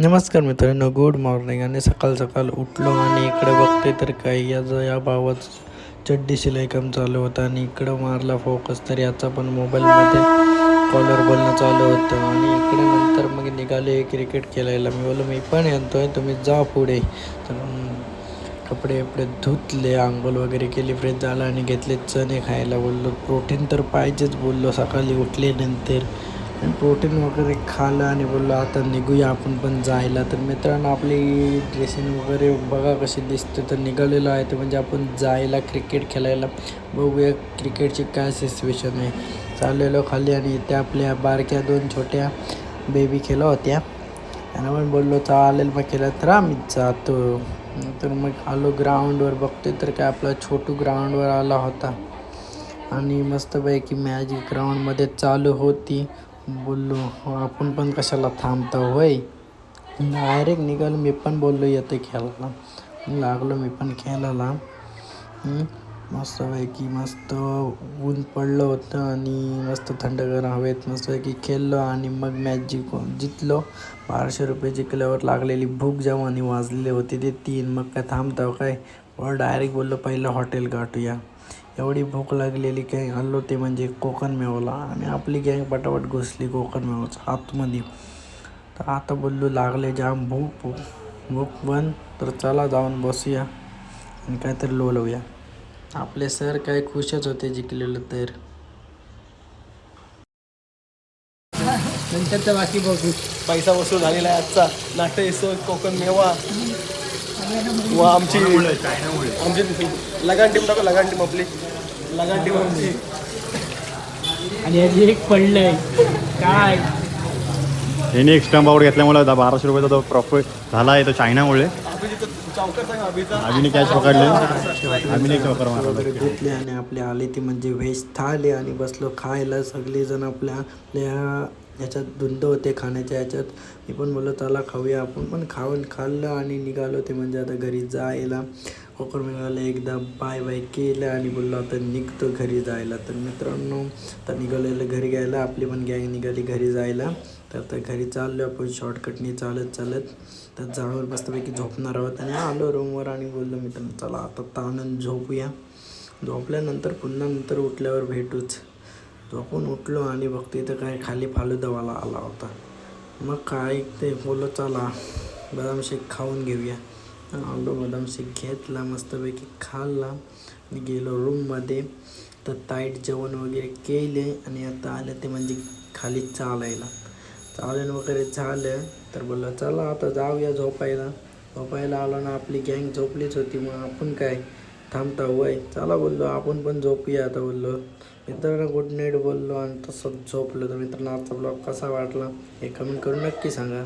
नमस्कार मित्रांनो good morning. आणि सकाळ सकाळ उठलो आणि इकडे बघते तर काही याचं या भावाचं चड्डी शिलाई काम चालू होतं आणि इकडं मारला फोकस तर याचा पण मोबाईलमध्ये कॉलर बोलणं चालू होतं. आणि इकडे नंतर मग निघाले क्रिकेट खेळायला. मी बोललो मी पण येतोय तुम्ही जा पुढे. तर कपडे वपडे धुतले आंघोळ वगैरे केली फ्रेश झाला आणि घेतले चणे खायला. बोललो प्रोटीन तर पाहिजेच. बोललो सकाळी उठल्यानंतर नंतर. प्रोटीन वगैरे खाल्लं आणि बोललो आता निघूया आपण पण जायला. तर मित्रांनो आपली ड्रेसिंग वगैरे बघा कशी दिसते. तर निघालेलं आहे तर म्हणजे आपण जायला क्रिकेट खेळायला. बघूया क्रिकेटची काय सिच्युएशन आहे. चाललेलो खाली आणि त्या आपल्या बारक्या दोन छोट्या बेबी खेळत होत्या. आणि पण बोललो चालेल मग केलं तर आम्ही जातो. तर मग आलो ग्राउंडवर बघतोय तर काय आपला छोटू ग्राउंडवर आला होता. आणि मस्तपैकी मॅच ग्राउंडमध्ये चालू होती. बोललो हो, आपण पण कशाला थांबतो होय? डायरेक्ट निघालो मी पण बोललो येतो खेळायला. लागलो मी पण खेळायला. मस्तपैकी मस्त ऊन पडलं होतं आणि मस्त थंडगार हवेत मस्तपैकी खेळलो आणि मग मॅच जिंकून जितलो. बाराशे रुपये जिंकल्यावर लागलेली भूक जेव्हा आणि वाजलेले होते ते तीन. मग काय थांबताव हो काय? व डायरेक्ट बोललो पहिलं हॉटेल गाठूया. एवढी भूक लागलेली गँग हल्लो ते म्हणजे कोकण मेवला. आणि आपली गँग पटापट घुसली कोकण मेवाच्या आतमध्ये. तर आता बोललो लागले जाम भूक. भूक बंद तर चला जाऊन बसूया आणि काहीतरी लोलवूया आपले सर काय खुशच होते जिंकलेलं तर. नंतरचा बाकी बघू. पैसा वसूल झालेला आहे आजचा. नाट्य येसो कोकण मेवा. व आमची आमची लगान टीम टाकू लगान टीम आपली. लगान टीम आमची. आणि याची एक पडलंय. काय? यांनी एक स्टंप आउट घेतल्यामुळे दा- बाराशे रुपयाचा तो प्रॉफिट झाला आहे तो चायनामुळे अभिने कॅच पकडले. अभिने चौकर वगैरे घेतले आणि आपले आले ते म्हणजे व्हेज थाळी आणि बसलो खायला. सगळेजण आपल्या आपल्या ह्याच्यात धुंद होते खाण्याच्या ह्याच्यात मी पण बोललो चला खाऊया आपण. पण खाऊन खाल्लं आणि निघालो ते म्हणजे आता घरी जायला. कोकण मिळालं एकदा बाय बाय केलं आणि बोललो आता निघतो घरी जायला. तर मित्रांनो आता निघालेलं घरी घ्यायला. आपली पण गँग निघाली घरी जायला. तर ते घरी चाललो आपण शॉर्टकटनी चालत चालत. तर जाळवर मस्तपैकी झोपणार आहोत. आणि आलो रूमवर आणि बोललो मित्रांनो चला आता ताणून झोपूया. झोपल्यानंतर पुन्हा नंतर उठल्यावर भेटूच. झोपून उठलो आणि बघतो इथं काय खाली फालुदावाला आला होता. मग काय ते बोललो चला बदाम शेक खाऊन घेऊया. आलो बदाम शेक घेतला मस्तपैकी खाल्ला. आणि गेलो रूममध्ये तर ताईट जेवण वगैरे केले आणि आता आलं ते म्हणजे खाली चालायला. चालेल वगैरे झालं तर बोललं चला आता जाऊया झोपायला. झोपायला आलो ना आपली गँग झोपलीच होती मग आपण काय थांबता वय चला बोललो आपण पण झोपूया आता बोललो. मित्रांनो गुड नाईट बोललो आणि तसंच झोपलो. तर मित्रांनो आजचा ब्लॉग कसा वाटला हे कमेंट करून नक्की सांगा.